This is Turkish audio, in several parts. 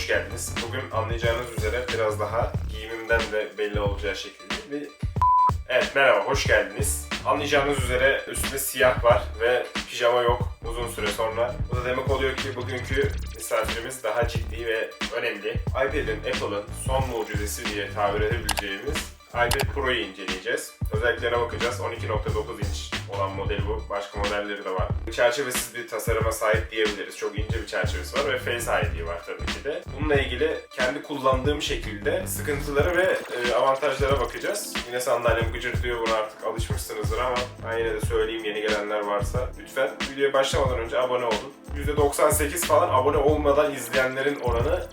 hoş geldiniz. Bugün anlayacağınız üzere biraz daha giyimimden de belli olacağı şekilde bir... Evet merhaba, hoş geldiniz. Anlayacağınız üzere üstünde siyah var ve pijama yok uzun süre sonra. Bu da demek oluyor ki bugünkü misafirimiz daha ciddi ve önemli. iPad'in, Apple'ın son mucizesi diye tabir edebileceğimiz iPad Pro'yu inceleyeceğiz. Özelliklerine bakacağız. 12.9 inç olan modeli bu. Başka modelleri de var. Çerçevesiz bir tasarıma sahip diyebiliriz. Çok ince bir çerçevesi var ve Face ID var tabii ki de. Bununla ilgili kendi kullandığım şekilde sıkıntıları ve e, avantajlara bakacağız. Yine sandalyem gıcır diyor buna artık alışmışsınızdır ama ben yine de söyleyeyim yeni gelenler varsa. Lütfen videoya başlamadan önce abone olun. %98 falan abone olmadan izleyenlerin oranı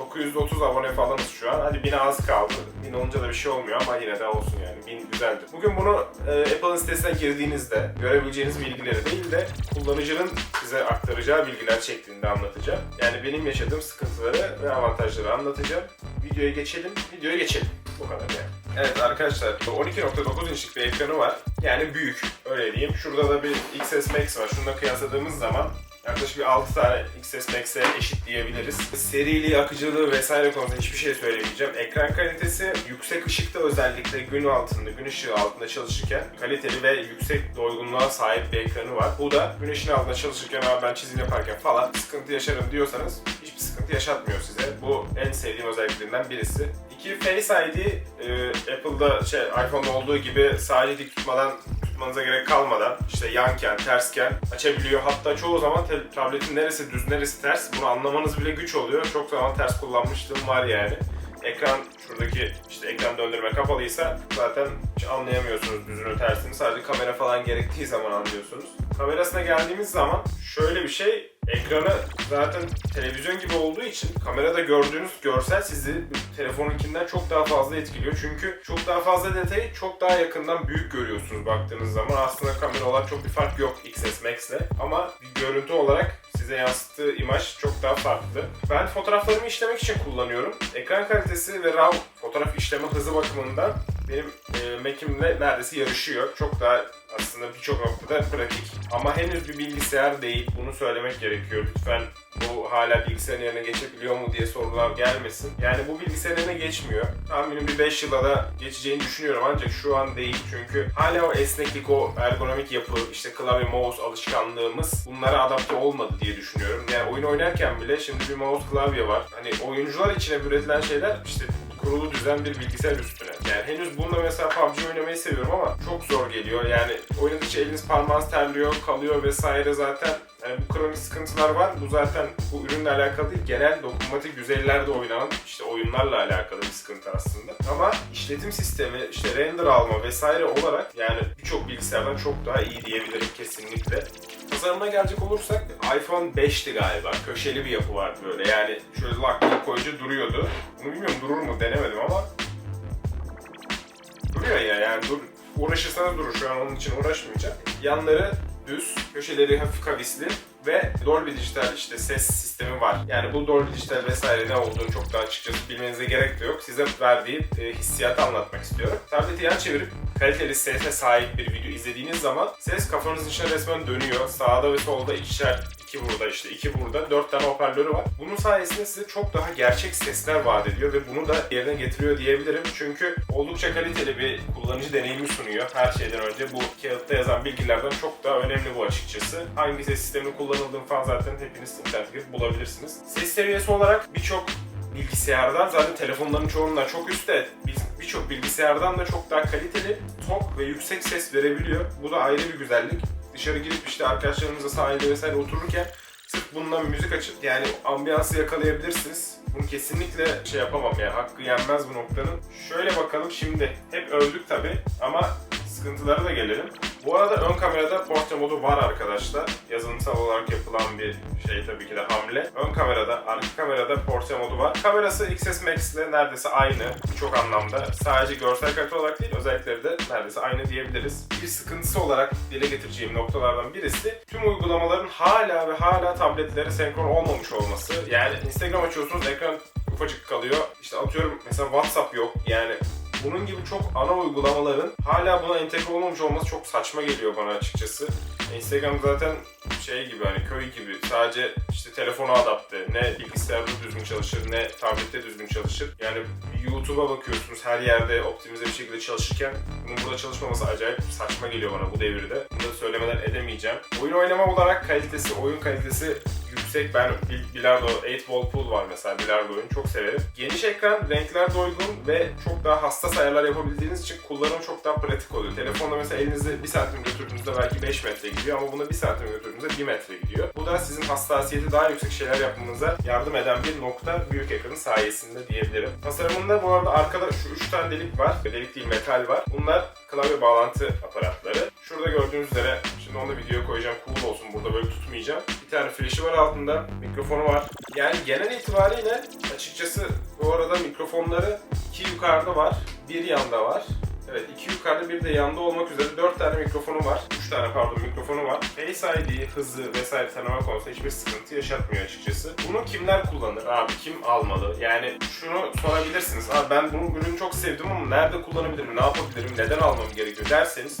930 abone falanız şu an. Hadi 1000 az kaldı. 1000 olunca da bir şey olmuyor ama yine de olsun yani. 1000 güzeldir. Bugün bunu e, Apple'ın sitesine girdiğinizde görebileceğiniz bilgileri değil de kullanıcının size aktaracağı bilgiler şeklinde anlatacağım. Yani benim yaşadığım sıkıntıları ve avantajları anlatacağım. Videoya geçelim. Videoya geçelim. Bu kadar yani. Evet arkadaşlar 12.9 inçlik bir ekranı var. Yani büyük öyle diyeyim. Şurada da bir XS Max var. Şununla kıyasladığımız zaman Yaklaşık bir 6 tane XS Max'e eşit diyebiliriz. Seriliği, akıcılığı vesaire konusunda hiçbir şey söylemeyeceğim. Ekran kalitesi yüksek ışıkta özellikle gün altında, gün ışığı altında çalışırken kaliteli ve yüksek doygunluğa sahip bir ekranı var. Bu da güneşin altında çalışırken abi ben çizim yaparken falan sıkıntı yaşarım diyorsanız hiçbir sıkıntı yaşatmıyor size. Bu en sevdiğim özelliklerinden birisi. İki Face ID e, Apple'da şey iPhone'da olduğu gibi sadece dik tutmadan tutmanıza gerek kalmadan işte yanken, tersken açabiliyor. Hatta çoğu zaman tabletin neresi düz, neresi ters bunu anlamanız bile güç oluyor. Çok zaman ters kullanmışlığım var yani. Ekran şuradaki işte ekran döndürme kapalıysa zaten hiç anlayamıyorsunuz düzünü tersini. Sadece kamera falan gerektiği zaman anlıyorsunuz. Kamerasına geldiğimiz zaman şöyle bir şey ekranı zaten televizyon gibi olduğu için kamerada gördüğünüz görsel sizi telefonunkinden çok daha fazla etkiliyor. Çünkü çok daha fazla detayı çok daha yakından büyük görüyorsunuz baktığınız zaman. Aslında kamera olarak çok bir fark yok XS Max'le. Ama görüntü olarak size yansıttığı imaj çok daha farklı. Ben fotoğraflarımı işlemek için kullanıyorum. Ekran kalitesi ve RAW fotoğraf işleme hızı bakımından benim e, Mac'imle neredeyse yarışıyor. Çok daha aslında birçok noktada pratik. Ama henüz bir bilgisayar değil. Bunu söylemek gerekiyor. Lütfen bu hala bilgisayarın yerine geçebiliyor mu diye sorular gelmesin. Yani bu bilgisayarın yerine geçmiyor. Tahminim bir 5 yıla da geçeceğini düşünüyorum ancak şu an değil. Çünkü hala o esneklik, o ergonomik yapı, işte klavye, mouse alışkanlığımız bunlara adapte olmadı diye düşünüyorum. Yani oyun oynarken bile şimdi bir mouse klavye var. Hani oyuncular içine üretilen şeyler işte kurulu düzen bir bilgisayar üstüne. Yani henüz bununla mesela PUBG oynamayı seviyorum ama çok zor geliyor. Yani oynadıkça eliniz parmağınız terliyor, kalıyor vesaire zaten. Yani bu kronik sıkıntılar var. Bu zaten bu ürünle alakalı değil. Genel dokunmatik düzeylerde oynanan işte oyunlarla alakalı bir sıkıntı aslında. Ama işletim sistemi, işte render alma vesaire olarak yani birçok bilgisayardan çok daha iyi diyebilirim kesinlikle. Tasarımına gelecek olursak iPhone 5'ti galiba. Köşeli bir yapı vardı böyle. Yani şöyle lak diye koyunca duruyordu. Bunu bilmiyorum durur mu denemedim ama duruyor ya yani dur, uğraşırsanız durur. Şu an onun için uğraşmayacağım. Yanları düz, köşeleri hafif kavisli ve Dolby Digital işte ses sistemi var. Yani bu Dolby Digital vesaire ne olduğunu çok da açıkçası bilmenize gerek de yok. Size verdiği e, hissiyatı anlatmak istiyorum. Tableti yan çevirip kaliteli sese sahip bir video izlediğiniz zaman ses kafanızın içine resmen dönüyor. Sağda ve solda ikişer iki burada işte iki burada dört tane hoparlörü var. Bunun sayesinde size çok daha gerçek sesler vaat ediyor ve bunu da yerine getiriyor diyebilirim. Çünkü oldukça kaliteli bir kullanıcı deneyimi sunuyor. Her şeyden önce bu kağıtta yazan bilgilerden çok daha önemli bu açıkçası. Hangi ses sistemini kullanıldığını falan zaten hepiniz internette girip bulabilirsiniz. Ses seviyesi olarak birçok bilgisayardan zaten telefonların çoğundan çok üstte bir- birçok bilgisayardan da çok daha kaliteli, tok ve yüksek ses verebiliyor. Bu da ayrı bir güzellik. Dışarı girip işte arkadaşlarınızla sahilde vesaire otururken sırf bundan müzik açıp yani ambiyansı yakalayabilirsiniz. Bunu kesinlikle şey yapamam yani hakkı yenmez bu noktanın. Şöyle bakalım şimdi hep övdük tabi ama sıkıntılara da gelelim. Bu arada ön kamerada portre modu var arkadaşlar. Yazılımsal olarak yapılan bir şey tabii ki de hamle. Ön kamerada, arka kamerada portre modu var. Kamerası XS Max ile neredeyse aynı birçok anlamda. Sadece görsel kalite olarak değil, özellikleri de neredeyse aynı diyebiliriz. Bir sıkıntısı olarak dile getireceğim noktalardan birisi tüm uygulamaların hala ve hala tabletlere senkron olmamış olması. Yani Instagram açıyorsunuz ekran ufacık kalıyor. İşte atıyorum mesela WhatsApp yok. Yani bunun gibi çok ana uygulamaların hala buna entegre olmamış olması çok saçma geliyor bana açıkçası. Instagram zaten şey gibi hani köy gibi sadece işte telefona adapte ne bilgisayarda düzgün çalışır ne tablette düzgün çalışır. Yani YouTube'a bakıyorsunuz her yerde optimize bir şekilde çalışırken bunun burada çalışmaması acayip saçma geliyor bana bu devirde. Bunu söylemeden edemeyeceğim. Oyun oynama olarak kalitesi, oyun kalitesi yüksek. Ben Bil- Bilardo 8 Ball Pool var mesela Bilardo oyunu çok severim. Geniş ekran, renkler de uygun ve çok daha hassas ayarlar yapabildiğiniz için kullanım çok daha pratik oluyor. Telefonda mesela elinizde 1 santim götürdüğünüzde belki 5 metre gidiyor ama bunda 1 santim götürdüğünüzde 1 metre gidiyor. Bu da sizin hassasiyeti daha yüksek şeyler yapmanıza yardım eden bir nokta büyük ekranın sayesinde diyebilirim. Tasarımında bu arada arkada şu 3 tane delik var. Delik değil metal var. Bunlar klavye bağlantı aparatları. Şurada gördüğünüz üzere, şimdi onu da videoya koyacağım cool olsun burada böyle tutmayacağım. Bir tane flash'i var altında, mikrofonu var. Yani genel itibariyle açıkçası bu arada mikrofonları iki yukarıda var, bir yanda var. Evet iki yukarıda bir de yanda olmak üzere 4 tane mikrofonu var. 3 tane pardon mikrofonu var. Face ID, hızı vesaire tanıma konusunda hiçbir sıkıntı yaşatmıyor açıkçası. Bunu kimler kullanır abi? Kim almalı? Yani şunu sorabilirsiniz. Abi ben bunun ürünü çok sevdim ama nerede kullanabilirim? Ne yapabilirim? Neden almam gerekiyor derseniz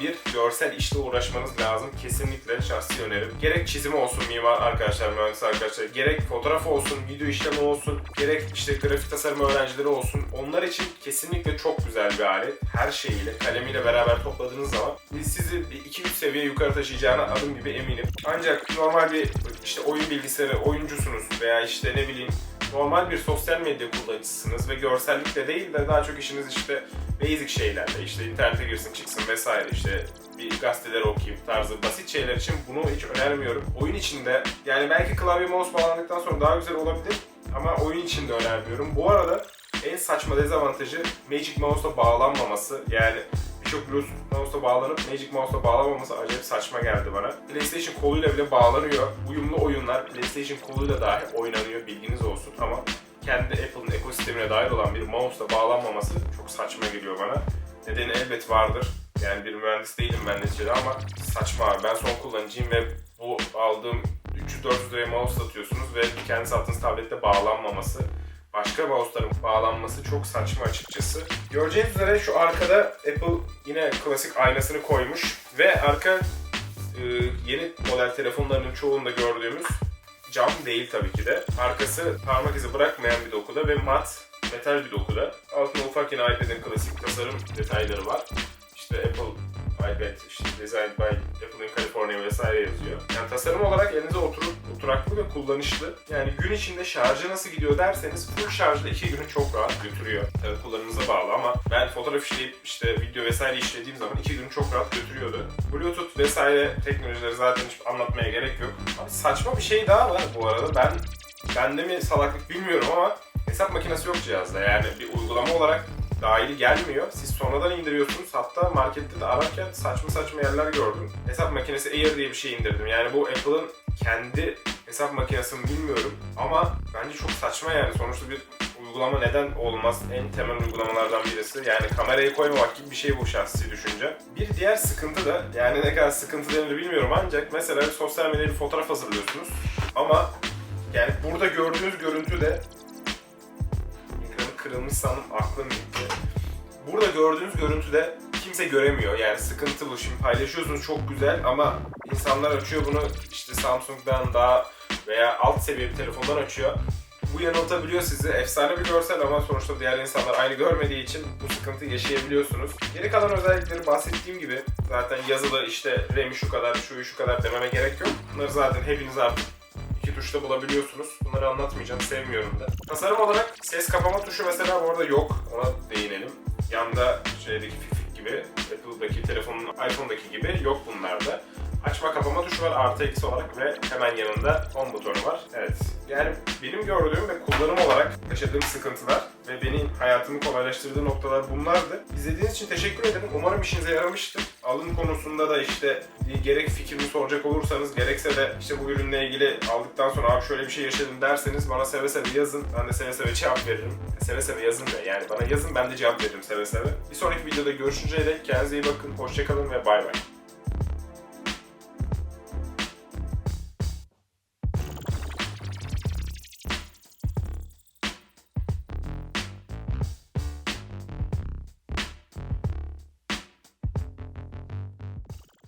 bir görsel işle uğraşmanız lazım. Kesinlikle şahsi önerim. Gerek çizimi olsun mimar arkadaşlar, mühendis arkadaşlar, gerek fotoğraf olsun, video işlemi olsun, gerek işte grafik tasarım öğrencileri olsun. Onlar için kesinlikle çok güzel bir alet. Her şeyiyle, kalemiyle beraber topladığınız zaman sizi bir 2-3 seviye yukarı taşıyacağına adım gibi eminim. Ancak normal bir işte oyun bilgisayarı oyuncusunuz veya işte ne bileyim normal bir sosyal medya kullanıcısınız ve görsellikle değil de daha çok işiniz işte basic şeylerle işte internete girsin çıksın vesaire işte bir gazeteleri okuyayım tarzı basit şeyler için bunu hiç önermiyorum. Oyun içinde yani belki klavye mouse bağlandıktan sonra daha güzel olabilir ama oyun içinde önermiyorum. Bu arada en saçma dezavantajı Magic Mouse'la bağlanmaması yani birçok Bluetooth mouse'la bağlanıp Magic Mouse'la bağlanmaması acayip saçma geldi bana. PlayStation koluyla bile bağlanıyor. Uyumlu oyunlar PlayStation koluyla dahi oynanıyor bilginiz olsun ama kendi Apple'ın ekosistemine dahil olan bir mouse'la bağlanmaması çok saçma geliyor bana. Nedeni elbet vardır. Yani bir mühendis değilim ben neticede ama saçma abi. Ben son kullanıcıyım ve bu aldığım 300-400 liraya mouse satıyorsunuz ve kendi sattığınız tablette bağlanmaması başka mouse'ların bağlanması çok saçma açıkçası. Göreceğiniz üzere şu arkada Apple yine klasik aynasını koymuş ve arka e, yeni model telefonlarının çoğunda gördüğümüz cam değil tabii ki de. Arkası parmak izi bırakmayan bir dokuda ve mat metal bir dokuda. Altında ufak yine iPad'in klasik tasarım detayları var. İşte Apple iPad, işte Designed by Apple in California vesaire yazıyor. Yani tasarım olarak elinize oturup oturaklı ve kullanışlı. Yani gün içinde şarjı nasıl gidiyor derseniz full şarjda iki günü çok rahat götürüyor. Tabii kullanımınıza bağlı ama ben fotoğraf işleyip işte video vesaire işlediğim zaman iki günü çok rahat götürüyordu. Bluetooth vesaire teknolojileri zaten hiç anlatmaya gerek yok. Abi saçma bir şey daha var bu arada. Ben bende mi salaklık bilmiyorum ama hesap makinesi yok cihazda. Yani bir uygulama olarak dahili gelmiyor. Siz sonradan indiriyorsunuz. Hatta markette de ararken saçma saçma yerler gördüm. Hesap makinesi Air diye bir şey indirdim. Yani bu Apple'ın kendi hesap makinesi mi bilmiyorum. Ama bence çok saçma yani. Sonuçta bir uygulama neden olmaz? En temel uygulamalardan birisi. Yani kamerayı koymamak gibi bir şey bu şahsi düşünce. Bir diğer sıkıntı da yani ne kadar sıkıntı denir bilmiyorum ancak mesela sosyal medyada bir fotoğraf hazırlıyorsunuz. Ama yani burada gördüğünüz görüntü de ekranı kırılmış sandım aklım gitti. Burada gördüğünüz görüntüde kimse göremiyor. Yani sıkıntı bu. Şimdi paylaşıyorsunuz çok güzel ama insanlar açıyor bunu işte Samsung'dan daha veya alt seviye bir telefondan açıyor. Bu yanıltabiliyor sizi. Efsane bir görsel ama sonuçta diğer insanlar aynı görmediği için bu sıkıntı yaşayabiliyorsunuz. Geri kalan özellikleri bahsettiğim gibi zaten yazılı işte RAM'i şu kadar, şu şu kadar dememe gerek yok. Bunları zaten hepiniz artık iki tuşta bulabiliyorsunuz. Bunları anlatmayacağım, sevmiyorum da. Tasarım olarak ses kapama tuşu mesela bu arada yok. Ona değinelim. Yanda şeydeki gibi, Apple'daki telefonun iPhone'daki gibi yok bunlarda. Açma kapama tuşu var artı eksi olarak ve hemen yanında home butonu var. Evet. Yani benim gördüğüm ve kullanım olarak yaşadığım sıkıntılar ve benim hayatımı kolaylaştırdığı noktalar bunlardı. İzlediğiniz için teşekkür ederim. Umarım işinize yaramıştır. Alım konusunda da işte gerek fikrimi soracak olursanız gerekse de işte bu ürünle ilgili aldıktan sonra abi şöyle bir şey yaşadım derseniz bana seve seve yazın. Ben de seve seve cevap veririm. Seve seve yazın da yani bana yazın ben de cevap veririm seve seve. Bir sonraki videoda görüşünceye dek kendinize iyi bakın. Hoşçakalın ve bay bay.